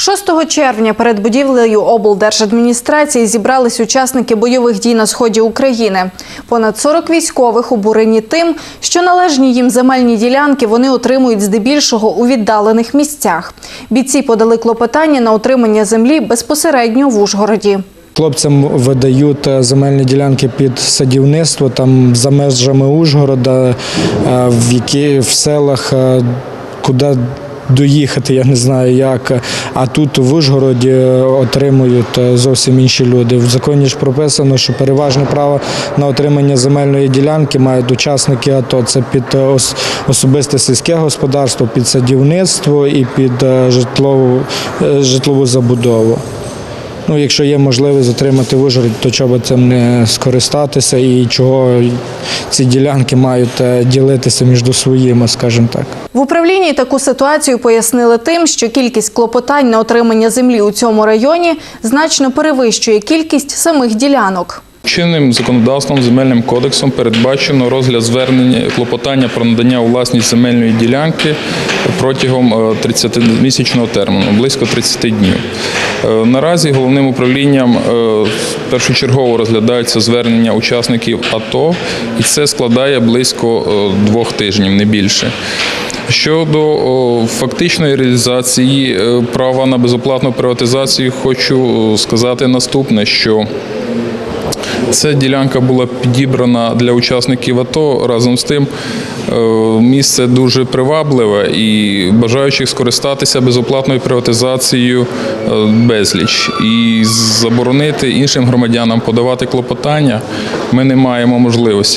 6 червня перед будівлею облдержадміністрації зібрались учасники бойових дій на сході України. Понад 40 військових обурені тим, що належні їм земельні ділянки вони отримують здебільшого у віддалених місцях. Бійці подали клопотання на отримання землі безпосередньо в Ужгороді. Хлопцям видають е, земельні ділянки під садівництво там за межами Ужгорода, е, в які в селах, е, куди доїхати, я не знаю як. А тут в Ужгороді е, отримують е, зовсім інші люди. В законі ж прописано, що переважне право на отримання земельної ділянки мають учасники АТО. Це під е, особисте сільське господарство, під садівництво і під житлову, житлову забудову. Ну, якщо є можливість отримати в то чого цим не скористатися і чого ці ділянки мають е, ділитися між своїми, скажімо так. В управлінні таку ситуацію пояснили тим, що кількість клопотань на отримання землі у цьому районі значно перевищує кількість самих ділянок. Чинним законодавством земельним кодексом передбачено розгляд звернення клопотання про надання у власність земельної ділянки протягом е, 30-місячного терміну, близько 30 днів. Е, Наразі головним управлінням е, першочергово розглядаються звернення учасників АТО, і це складає близько е, двох тижнів, не більше. Щодо фактичної реалізації е, права на безоплатну приватизацію, хочу е, сказати наступне, що Ця ділянка була підібрана для учасників АТО. Разом з тим е, місце дуже привабливе і бажаючих скористатися безоплатною приватизацією е, безліч. І заборонити іншим громадянам подавати клопотання ми не маємо можливості.